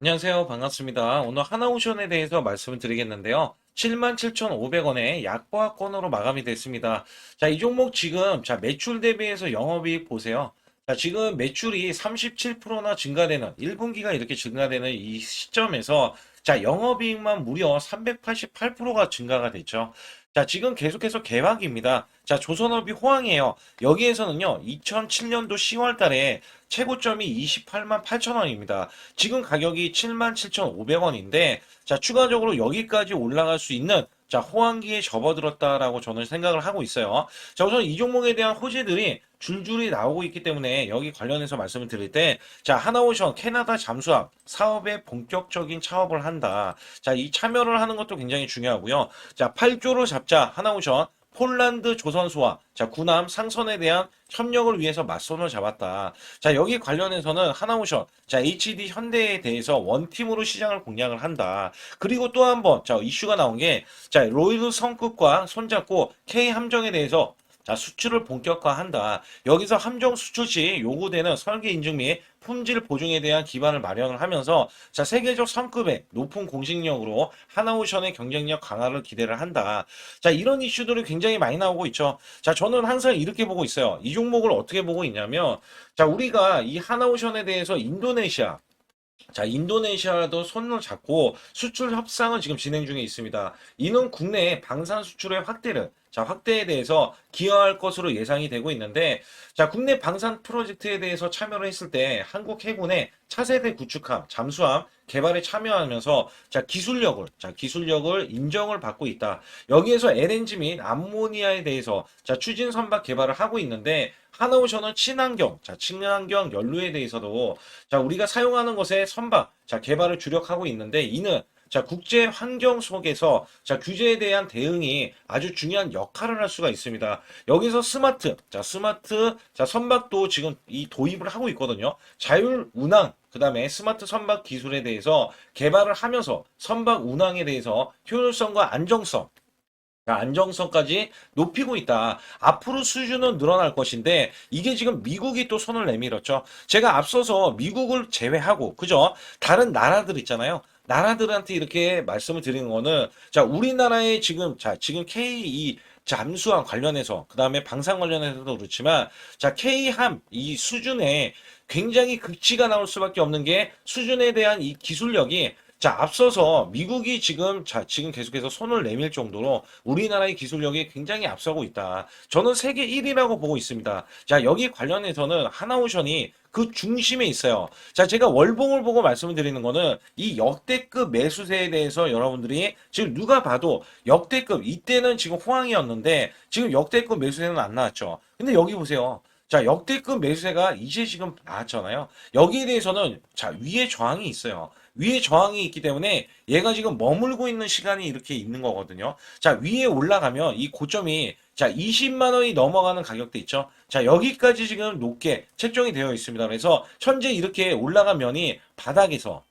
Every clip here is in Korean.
안녕하세요. 반갑습니다. 오늘 하나오션에 대해서 말씀을 드리겠는데요. 77,500원에 약보합권으로 마감이 됐습니다. 자, 이 종목 지금, 자, 매출 대비해서 영업이익 보세요. 자, 지금 매출이 37%나 증가되는, 1분기가 이렇게 증가되는 이 시점에서, 자, 영업이익만 무려 388%가 증가가 됐죠. 자, 지금 계속해서 개박입니다. 자, 조선업이 호황이에요. 여기에서는요, 2007년도 10월 달에 최고점이 28만 8천 원입니다. 지금 가격이 7만 7,500원인데, 자, 추가적으로 여기까지 올라갈 수 있는, 자, 호황기에 접어들었다라고 저는 생각을 하고 있어요. 자, 우선 이 종목에 대한 호재들이 줄줄이 나오고 있기 때문에 여기 관련해서 말씀을 드릴 때, 자, 하나오션 캐나다 잠수함 사업에 본격적인 차업을 한다. 자, 이 참여를 하는 것도 굉장히 중요하고요. 자, 8조로 잡자 하나오션 폴란드 조선소와 자 군함 상선에 대한 협력을 위해서 맞선을 잡았다. 자 여기 관련해서는 하나오션 자 HD 현대에 대해서 원팀으로 시장을 공략을 한다. 그리고 또 한 번 자 이슈가 나온 게 자 로이드 성급과 손잡고 K 함정에 대해서 자, 수출을 본격화한다. 여기서 함정 수출 시 요구되는 설계 인증 및 품질 보증에 대한 기반을 마련을 하면서 자, 세계적 성급의 높은 공식력으로 하나오션의 경쟁력 강화를 기대를 한다. 자, 이런 이슈들이 굉장히 많이 나오고 있죠. 자, 저는 항상 이렇게 보고 있어요. 이 종목을 어떻게 보고 있냐면 자, 우리가 이 하나오션에 대해서 인도네시아 자, 인도네시아도 손을 잡고 수출 협상을 지금 진행 중에 있습니다. 이는 국내 방산 수출의 확대를 자, 확대에 대해서 기여할 것으로 예상이 되고 있는데, 자, 국내 방산 프로젝트에 대해서 참여를 했을 때 한국 해군의 차세대 구축함, 잠수함 개발에 참여하면서 자, 기술력을, 자, 기술력을 인정을 받고 있다. 여기에서 LNG 및 암모니아에 대해서 자, 추진 선박 개발을 하고 있는데, 하나오션은 친환경, 자, 친환경 연료에 대해서도 자, 우리가 사용하는 것에 선박, 자, 개발을 주력하고 있는데, 이는 자, 국제 환경 속에서 자, 규제에 대한 대응이 아주 중요한 역할을 할 수가 있습니다. 여기서 스마트, 자, 스마트, 자, 선박도 지금 이 도입을 하고 있거든요. 자율 운항, 그 다음에 스마트 선박 기술에 대해서 개발을 하면서 선박 운항에 대해서 효율성과 안정성, 자, 안정성까지 높이고 있다. 앞으로 수준은 늘어날 것인데 이게 지금 미국이 또 손을 내밀었죠. 제가 앞서서 미국을 제외하고 그죠? 다른 나라들 있잖아요. 나라들한테 이렇게 말씀을 드리는 거는 자, 우리나라의 지금 자, 지금 K2 잠수함 관련해서 그다음에 방산 관련해서도 그렇지만 자, K함 이 수준에 굉장히 극치가 나올 수밖에 없는 게 수준에 대한 이 기술력이 자, 앞서서 미국이 지금, 자, 지금 계속해서 손을 내밀 정도로 우리나라의 기술력이 굉장히 앞서고 있다. 저는 세계 1위라고 보고 있습니다. 자, 여기 관련해서는 하나오션이 그 중심에 있어요. 자, 제가 월봉을 보고 말씀을 드리는 거는 이 역대급 매수세에 대해서 여러분들이 지금 누가 봐도 역대급, 이때는 지금 호황이었는데 지금 역대급 매수세는 안 나왔죠. 근데 여기 보세요. 자, 역대급 매수세가 이제 지금 나왔잖아요. 여기에 대해서는 자, 위에 저항이 있어요. 위에 저항이 있기 때문에 얘가 지금 머물고 있는 시간이 이렇게 있는 거거든요. 자, 위에 올라가면 이 고점이 자, 20만 원이 넘어가는 가격대 있죠. 자, 여기까지 지금 높게 책정이 되어 있습니다. 그래서 현재 이렇게 올라간 면이 바닥에서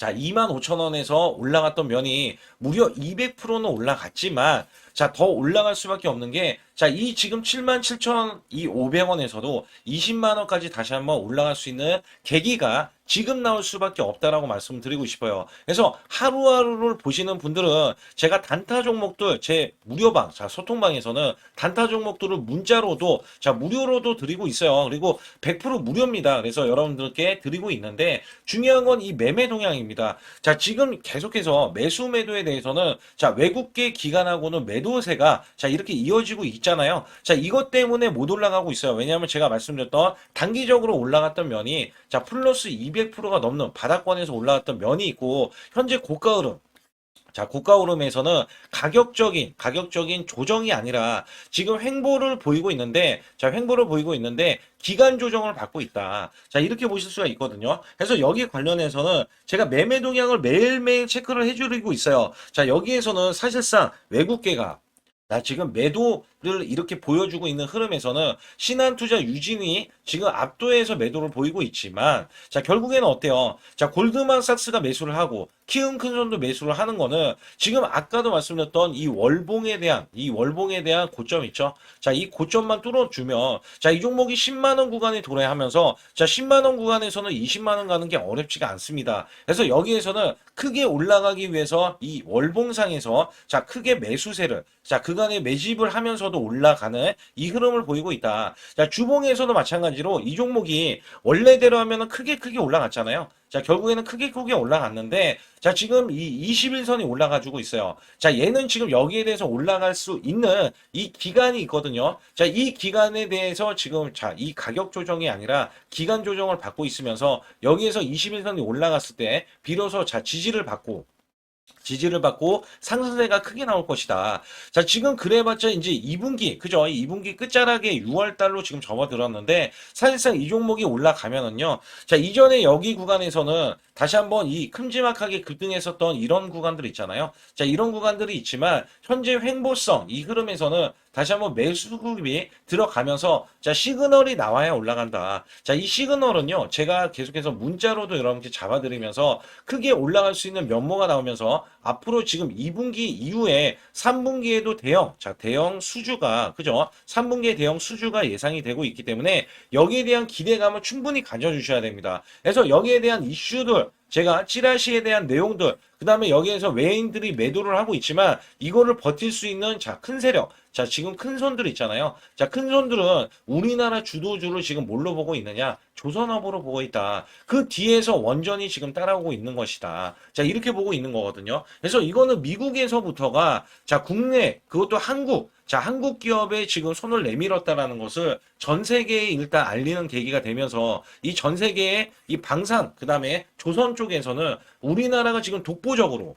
자, 2만 5천 원에서 올라갔던 면이 무려 200%는 올라갔지만, 자, 더 올라갈 수밖에 없는 게, 자, 이 지금 7만 7천 이 500원에서도 20만 원까지 다시 한번 올라갈 수 있는 계기가 지금 나올 수밖에 없다라고 말씀드리고 싶어요. 그래서 하루하루를 보시는 분들은 제가 단타 종목들 제 무료방, 자, 소통방에서는 단타 종목들을 문자로도, 자, 무료로도 드리고 있어요. 그리고 100% 무료입니다. 그래서 여러분들께 드리고 있는데 중요한 건 이 매매 동향입니다. 자, 지금 계속해서 매수 매도에 대해서는 자, 외국계 기관하고는 매도세가 자, 이렇게 이어지고 있잖아요. 자, 이것 때문에 못 올라가고 있어요. 왜냐하면 제가 말씀드렸던 단기적으로 올라갔던 면이 자, 플러스 200%가 넘는 바닥권에서 올라갔던 면이 있고 현재 고가 흐름 자, 고가 오름에서는 가격적인, 가격적인 조정이 아니라 지금 횡보를 보이고 있는데, 자, 횡보를 보이고 있는데, 기간 조정을 받고 있다. 자, 이렇게 보실 수가 있거든요. 그래서 여기 관련해서는 제가 매매 동향을 매일매일 체크를 해주고 있어요. 자, 여기에서는 사실상 외국계가 나 지금 매도 이렇게 보여주고 있는 흐름에서는 신한투자 유진이 지금 압도해서 매도를 보이고 있지만 자 결국에는 어때요? 자 골드만삭스가 매수를 하고 키움 큰손도 매수를 하는 거는 지금 아까도 말씀드렸던 이 월봉에 대한 이 월봉에 대한 고점 있죠? 자 이 고점만 뚫어주면 자 이 종목이 10만 원 구간에 도래하면서 자 10만 원 구간에서는 20만 원 가는 게 어렵지가 않습니다. 그래서 여기에서는 크게 올라가기 위해서 이 월봉상에서 자 크게 매수세를 자 그간에 매집을 하면서 도 올라가는 이 흐름을 보이고 있다. 자 주봉에서도 마찬가지로 이 종목이 원래대로 하면은 크게 크게 올라갔잖아요. 자 결국에는 크게 크게 올라갔는데 자 지금 이 21선이 올라가지고 있어요. 자 얘는 지금 여기에 대해서 올라갈 수 있는 이 기간이 있거든요. 자 이 기간에 대해서 지금 자 이 가격 조정이 아니라 기간 조정을 받고 있으면서 여기에서 21선이 올라갔을 때 비로소 자 지지를 받고 지지를 받고 상승세가 크게 나올 것이다. 자, 지금 그래봤자 이제 2분기, 그죠? 2분기 끝자락에 6월 달로 지금 접어들었는데, 사실상 이 종목이 올라가면은요, 자, 이전에 여기 구간에서는 다시 한번 이 큼지막하게 급등했었던 이런 구간들 있잖아요. 자, 이런 구간들이 있지만, 현재 횡보성, 이 흐름에서는 다시 한번 매수급이 들어가면서, 자, 시그널이 나와야 올라간다. 자, 이 시그널은요, 제가 계속해서 문자로도 여러분께 잡아드리면서 크게 올라갈 수 있는 면모가 나오면서 앞으로 지금 2분기 이후에 3분기에도 대형, 자, 대형 수주가, 그죠? 3분기에 대형 수주가 예상이 되고 있기 때문에 여기에 대한 기대감을 충분히 가져 주셔야 됩니다. 그래서 여기에 대한 이슈들, 제가 찌라시에 대한 내용들, 그 다음에 여기에서 외인들이 매도를 하고 있지만 이거를 버틸 수 있는 자, 큰 세력. 자, 지금 큰 손들 있잖아요. 자, 큰 손들은 우리나라 주도주를 지금 뭘로 보고 있느냐? 조선업으로 보고 있다. 그 뒤에서 원전이 지금 따라오고 있는 것이다. 자, 이렇게 보고 있는 거거든요. 그래서 이거는 미국에서부터가 자, 국내, 그것도 한국, 자, 한국 기업에 지금 손을 내밀었다라는 것을 전 세계에 일단 알리는 계기가 되면서 이 전 세계의 이 방산, 그 다음에 조선 쪽에서는 우리나라가 지금 독보적으로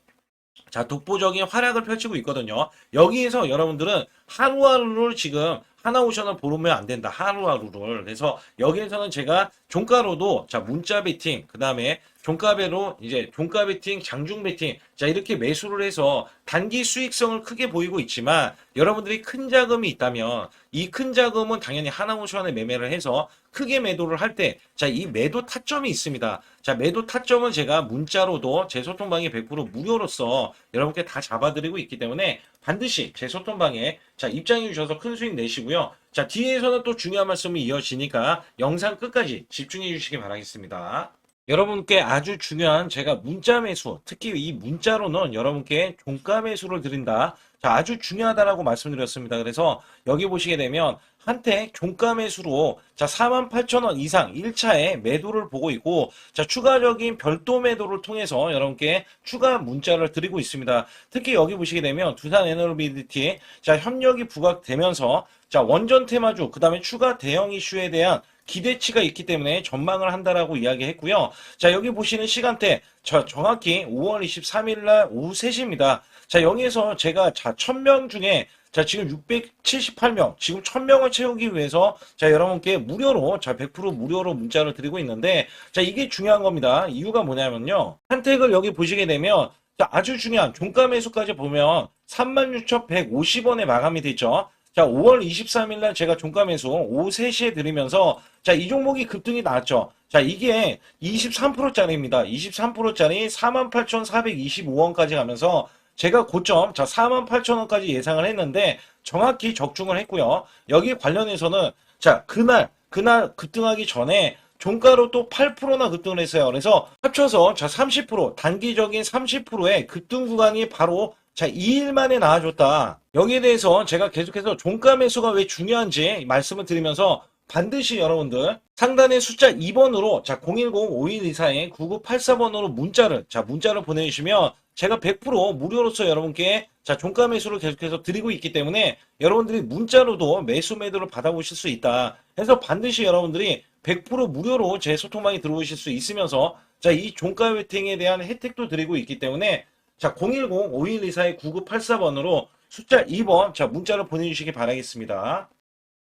자, 독보적인 활약을 펼치고 있거든요. 여기에서 여러분들은 하루하루를 지금 하나오션을 보면 안 된다. 하루하루를. 그래서 여기에서는 제가 종가로도 자, 문자 베팅, 그 다음에 종가배로 이제 종가 베팅, 장중 베팅, 자, 이렇게 매수를 해서 단기 수익성을 크게 보이고 있지만 여러분들이 큰 자금이 있다면 이 큰 자금은 당연히 하나오션에 매매를 해서 크게 매도를 할 때, 자, 이 매도 타점이 있습니다. 자, 매도 타점은 제가 문자로도 제 소통방에 100% 무료로서 여러분께 다 잡아드리고 있기 때문에 반드시 제 소통방에 자, 입장해 주셔서 큰 수익 내시고요. 자, 뒤에서는 또 중요한 말씀이 이어지니까 영상 끝까지 집중해 주시기 바라겠습니다. 여러분께 아주 중요한 제가 문자 매수, 특히 이 문자로는 여러분께 종가 매수를 드린다. 자, 아주 중요하다라고 말씀드렸습니다. 그래서 여기 보시게 되면 한테 종가 매수로 자 48,000원 이상 1차에 매도를 보고 있고 자 추가적인 별도 매도를 통해서 여러분께 추가 문자를 드리고 있습니다. 특히 여기 보시게 되면 두산 에너비리티 자 협력이 부각되면서 자 원전 테마주 그 다음에 추가 대형 이슈에 대한 기대치가 있기 때문에 전망을 한다라고 이야기했고요. 자 여기 보시는 시간대 저 정확히 5월 23일 날 오후 3시입니다. 자 여기에서 제가 자 1000명 중에 자, 지금 678명, 지금 1000명을 채우기 위해서, 자, 여러분께 무료로, 자, 100% 무료로 문자를 드리고 있는데, 자, 이게 중요한 겁니다. 이유가 뭐냐면요. 선택을 여기 보시게 되면, 자, 아주 중요한 종가 매수까지 보면 36,150원에 마감이 되죠. 자, 5월 23일 날 제가 종가 매수 오후 3시에 드리면서, 자, 이 종목이 급등이 나왔죠. 자, 이게 23%짜리입니다. 23%짜리 48,425원까지 가면서, 제가 고점 자 48,000원까지 예상을 했는데 정확히 적중을 했고요. 여기 관련해서는 자 그날 그날 급등하기 전에 종가로 또 8%나 급등을 했어요. 그래서 합쳐서 자 30% 단기적인 30%의 급등 구간이 바로 자 2일 만에 나와줬다. 여기에 대해서 제가 계속해서 종가 매수가 왜 중요한지 말씀을 드리면서 반드시 여러분들 상단의 숫자 2번으로 자 010-5124-9984번으로 문자를 자 문자를 보내주시면 제가 100% 무료로서 여러분께 자 종가 매수를 계속해서 드리고 있기 때문에 여러분들이 문자로도 매수 매도를 받아보실 수 있다. 해서 반드시 여러분들이 100% 무료로 제 소통방에 들어오실 수 있으면서 자 이 종가 웨팅에 대한 혜택도 드리고 있기 때문에 자 010-5124-9984번으로 숫자 2번 자 문자를 보내주시기 바라겠습니다.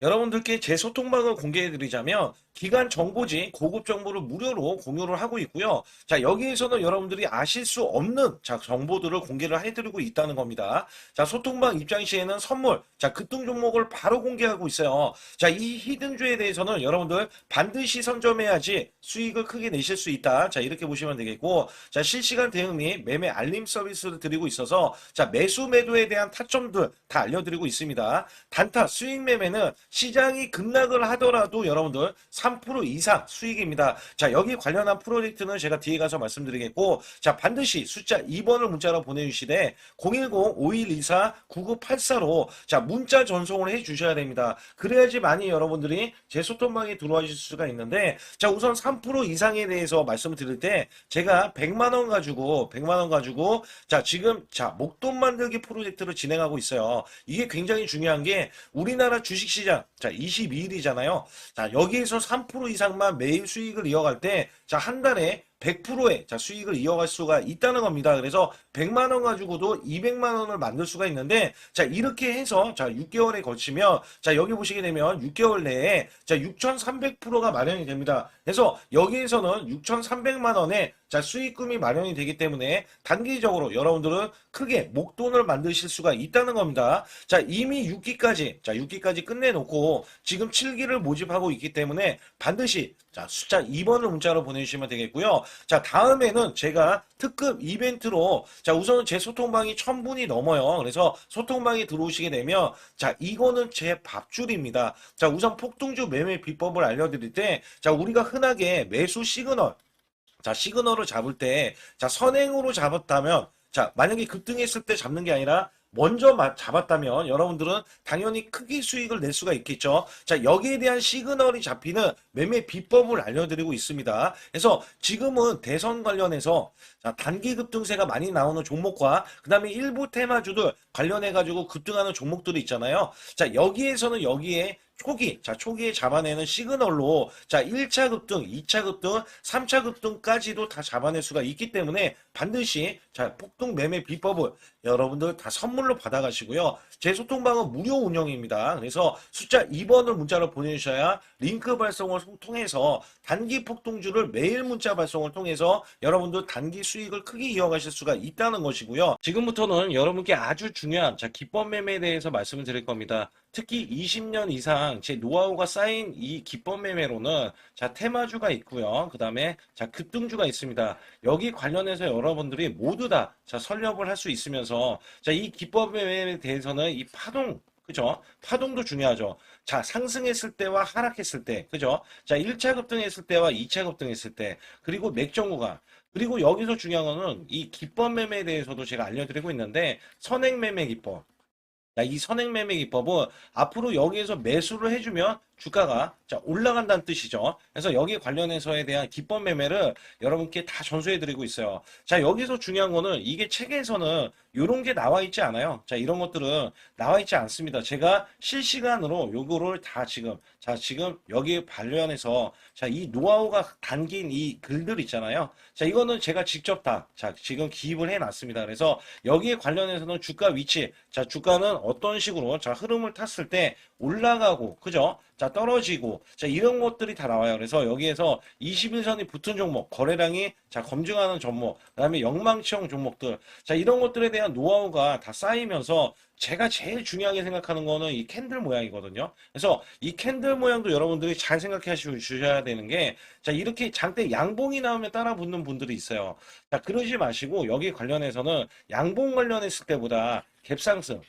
여러분들께 제 소통방을 공개해 드리자면 기간 정보지 고급 정보를 무료로 공유를 하고 있고요. 자, 여기에서는 여러분들이 아실 수 없는 자, 정보들을 공개를 해 드리고 있다는 겁니다. 자, 소통방 입장 시에는 선물, 자, 급등 종목을 바로 공개하고 있어요. 자, 이 히든주에 대해서는 여러분들 반드시 선점해야지 수익을 크게 내실 수 있다. 자, 이렇게 보시면 되겠고, 자, 실시간 대응 및 매매 알림 서비스를 드리고 있어서 자, 매수 매도에 대한 타점들 다 알려드리고 있습니다. 단타 수익 매매는 시장이 급락을 하더라도 여러분들 3% 이상 수익입니다. 자, 여기 관련한 프로젝트는 제가 뒤에 가서 말씀드리겠고, 자, 반드시 숫자 2번을 문자로 보내주시되 010-5124-9984로 자, 문자 전송을 해 주셔야 됩니다. 그래야지 많이 여러분들이 제 소통방에 들어와실 수가 있는데, 자, 우선 3% 이상에 대해서 말씀을 드릴 때 제가 100만원 가지고, 100만원 가지고, 자, 지금, 자, 목돈 만들기 프로젝트를 진행하고 있어요. 이게 굉장히 중요한 게 우리나라 주식시장, 자, 22일이잖아요. 자, 여기에서 3% 이상만 매일 수익을 이어갈 때, 자, 한 달에 100%의 자, 수익을 이어갈 수가 있다는 겁니다. 그래서 100만 원 가지고도 200만 원을 만들 수가 있는데 자, 이렇게 해서 자, 6개월에 걸치면 자, 여기 보시게 되면 6개월 내에 자, 6,300%가 마련이 됩니다. 그래서 여기에서는 6,300만 원의 자, 수익금이 마련이 되기 때문에 단기적으로 여러분들은 크게 목돈을 만드실 수가 있다는 겁니다. 자, 이미 6기까지, 자, 6기까지 끝내놓고 지금 7기를 모집하고 있기 때문에 반드시 자, 숫자 2번을 문자로 보내주시면 되겠고요. 자, 다음에는 제가 특급 이벤트로 자, 우선은 제 소통방이 1000분이 넘어요. 그래서 소통방에 들어오시게 되면 자, 이거는 제 밥줄입니다. 자, 우선 폭등주 매매 비법을 알려드릴 때 자, 우리가 흔하게 매수 시그널 자, 시그널을 잡을 때, 자, 선행으로 잡았다면, 자, 만약에 급등했을 때 잡는 게 아니라, 먼저 마- 잡았다면 여러분들은 당연히 크게 수익을 낼 수가 있겠죠. 자, 여기에 대한 시그널이 잡히는 매매 비법을 알려드리고 있습니다. 그래서 지금은 대선 관련해서 자, 단기 급등세가 많이 나오는 종목과 그 다음에 일부 테마주들 관련해가지고 급등하는 종목들이 있잖아요. 자, 여기에서는 여기에 초기, 자, 초기에 잡아내는 시그널로, 자, 1차 급등, 2차 급등, 3차 급등까지도 다 잡아낼 수가 있기 때문에 반드시, 자, 폭등 매매 비법을 여러분들 다 선물로 받아가시고요. 제 소통방은 무료 운영입니다. 그래서 숫자 2번을 문자로 보내주셔야 링크 발송을 통해서 단기 폭등주를 매일 문자 발송을 통해서 여러분들 단기 수익을 크게 이어가실 수가 있다는 것이고요. 지금부터는 여러분께 아주 중요한, 자, 기법 매매에 대해서 말씀을 드릴 겁니다. 특히 20년 이상 제 노하우가 쌓인 이 기법 매매로는 자 테마주가 있고요. 그 다음에 자 급등주가 있습니다. 여기 관련해서 여러분들이 모두 다 자 설립을 할 수 있으면서 자 이 기법 매매에 대해서는 이 파동 그죠? 파동도 중요하죠. 자, 상승했을 때와 하락했을 때, 그죠? 자, 1차 급등했을 때와 2차 급등했을 때, 그리고 맥정 구간, 그리고 여기서 중요한 거는 이 기법 매매에 대해서도 제가 알려드리고 있는데, 선행 매매 기법. 자, 이 선행 매매 기법은 앞으로 여기에서 매수를 해주면 주가가 자, 올라간다는 뜻이죠. 그래서 여기 관련해서에 대한 기법 매매를 여러분께 다 전수해 드리고 있어요. 자, 여기서 중요한 거는 이게 책에서는 이런 게 나와 있지 않아요. 자, 이런 것들은 나와 있지 않습니다. 제가 실시간으로 요거를 다 지금, 자, 지금 여기 관련해서 자, 이 노하우가 담긴 이 글들 있잖아요. 자, 이거는 제가 직접 다, 자, 지금 기입을 해 놨습니다. 그래서 여기에 관련해서는 주가 위치, 자, 주가는 어떤 식으로, 자, 흐름을 탔을 때 올라가고, 그죠? 자, 떨어지고, 자, 이런 것들이 다 나와요. 그래서 여기에서 21선이 붙은 종목, 거래량이, 자, 검증하는 종목, 그 다음에 영망치형 종목들, 자, 이런 것들에 대한 노하우가 다 쌓이면서 제가 제일 중요하게 생각하는 거는 이 캔들 모양이거든요. 그래서 이 캔들 모양도 여러분들이 잘 생각해 주셔야 되는 게, 자, 이렇게 장대 양봉이 나오면 따라 붙는 분들이 있어요. 자, 그러지 마시고, 여기 관련해서는 양봉 관련했을 때보다 갭상승,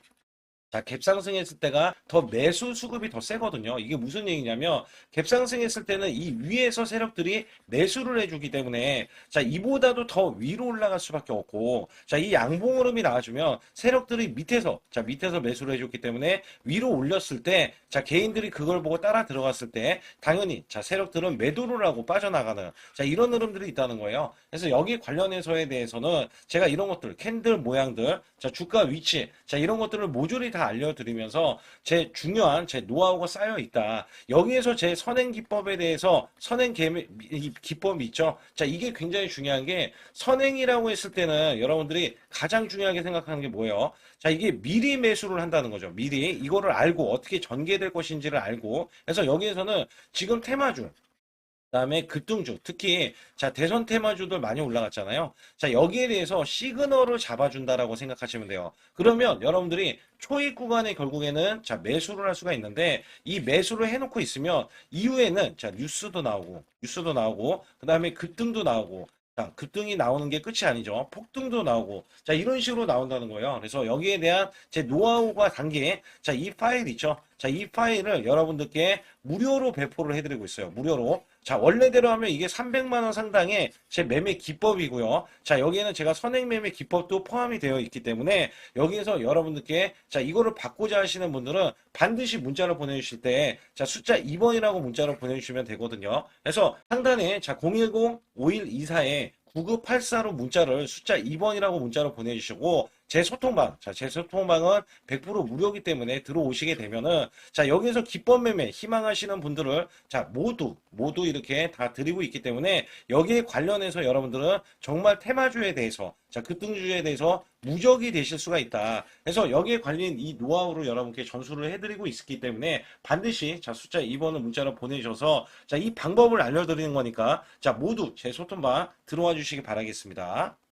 자, 갭상승했을 때가 더 매수 수급이 더 세거든요. 이게 무슨 얘기냐면 갭상승했을 때는 이 위에서 세력들이 매수를 해주기 때문에 자, 이보다도 더 위로 올라갈 수밖에 없고 자, 이 양봉 흐름이 나와주면 세력들이 밑에서 자, 밑에서 매수를 해줬기 때문에 위로 올렸을 때 자, 개인들이 그걸 보고 따라 들어갔을 때 당연히 자, 세력들은 매도를 하고 빠져나가는 자, 이런 흐름들이 있다는 거예요. 그래서 여기 관련해서에 대해서는 제가 이런 것들 캔들 모양들 자, 주가 위치 자, 이런 것들을 모조리 다 알려드리면서 제 중요한 제 노하우가 쌓여 있다. 여기에서 제 선행 기법에 대해서 선행 기법이 있죠. 자, 이게 굉장히 중요한 게 선행이라고 했을 때는 여러분들이 가장 중요하게 생각하는 게 뭐예요? 자, 이게 미리 매수를 한다는 거죠. 미리 이거를 알고 어떻게 전개될 것인지를 알고 그래서 여기에서는 지금 테마주 그 다음에 급등주 특히 자 대선 테마주들 많이 올라갔잖아요. 자 여기에 대해서 시그널을 잡아준다라고 생각하시면 돼요. 그러면 여러분들이 초입 구간에 결국에는 자 매수를 할 수가 있는데 이 매수를 해놓고 있으면 이후에는 자 뉴스도 나오고 뉴스도 나오고 그 다음에 급등도 나오고 자 급등이 나오는 게 끝이 아니죠. 폭등도 나오고 자 이런 식으로 나온다는 거예요. 그래서 여기에 대한 제 노하우가 담긴 자이 파일 있죠. 자 이 파일을 여러분들께 무료로 배포를 해드리고 있어요. 무료로. 자, 원래대로 하면 이게 300만 원 상당의 제 매매 기법이고요. 자, 여기에는 제가 선행 매매 기법도 포함이 되어 있기 때문에 여기에서 여러분들께 자, 이거를 받고자 하시는 분들은 반드시 문자를 보내주실 때 자, 숫자 2번이라고 문자를 보내주시면 되거든요. 그래서 상단에 자, 010-5124에 9984로 문자를 숫자 2번이라고 문자로 보내주시고 제 소통방, 자, 제 소통방은 100% 무료이기 때문에 들어오시게 되면은 자, 여기서 기법 매매 희망하시는 분들을 자, 모두 모두 이렇게 다 드리고 있기 때문에 여기에 관련해서 여러분들은 정말 테마주에 대해서 자, 급등주에 대해서 무적이 되실 수가 있다. 그래서 여기에 관련 이 노하우를 여러분께 전수를 해드리고 있기 때문에 반드시 자, 숫자 2번을 문자로 보내주셔서 자, 이 방법을 알려드리는 거니까 자, 모두 제 소통방 들어와 주시기 바라겠습니다.